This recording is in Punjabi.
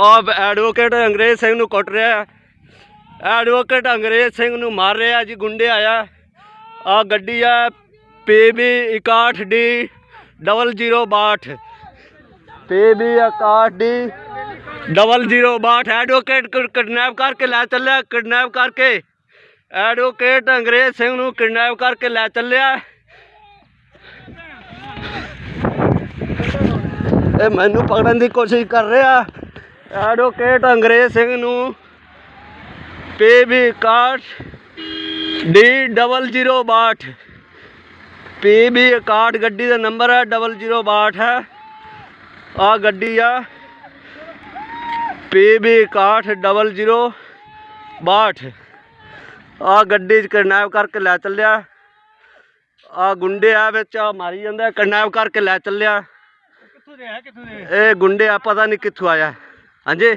ਆ ਐਡਵੋਕੇਟ ਅੰਗਰੇਜ਼ ਸਿੰਘ ਨੂੰ ਕੁੱਟ ਰਿਹਾ ਐਡਵੋਕੇਟ ਅੰਗਰੇਜ਼ ਸਿੰਘ ਨੂੰ ਮਾਰ ਰਿਹਾ ਜੀ ਗੁੰਡੇ ਆਇਆ। ਆ ਗੱਡੀ ਆ PB 61D 0062 PB 61D 0062 advocate kidnap ਕਰਕੇ ਲੈ ਚੱਲਿਆ। ਕਿਡਨੈਪ ਕਰਕੇ ਐਡਵੋਕੇਟ ਅੰਗਰੇਜ਼ ਸਿੰਘ ਨੂੰ ਕਿਡਨੈਪ ਕਰਕੇ ਲੈ ਚੱਲਿਆ। ਇਹ ਮੈਨੂੰ ਪਕੜਨ ਦੀ ਕੋਸ਼ਿਸ਼ ਕਰ ਰਿਹਾ। ਐਡਵੋਕੇਟ ਅੰਗਰੇਜ਼ ਸਿੰਘ ਨੂੰ ਪੀਬੀ ਕਾਟ ਡੀ 0062 ਪੀਬੀ ਕਾਟ ਗੱਡੀ ਦਾ ਨੰਬਰ ਹੈ 0062 ਹੈ। ਆ ਗੱਡੀ ਆ। ਪੀਬੀ ਕਾਟ 0062 ਆ ਗੱਡੀ ਚ ਕਿਡਨੈਪ ਕਰਕੇ ਲੈ ਚੱਲਿਆ। ਆ ਗੁੰਡੇ ਆ ਵਿੱਚ, ਆ ਮਾਰੀ ਜਾਂਦਾ, ਕਿਡਨੈਪ ਕਰਕੇ ਲੈ ਚੱਲਿਆ। ਕਿੱਥੋਂ ਦੇ ਹੈ ਕਿੱਥੋਂ ਦੇ? ਇਹ ਗੁੰਡੇ ਆ ਪਤਾ ਨਹੀਂ ਕਿੱਥੋਂ ਆਇਆ। ਹਾਂਜੀ?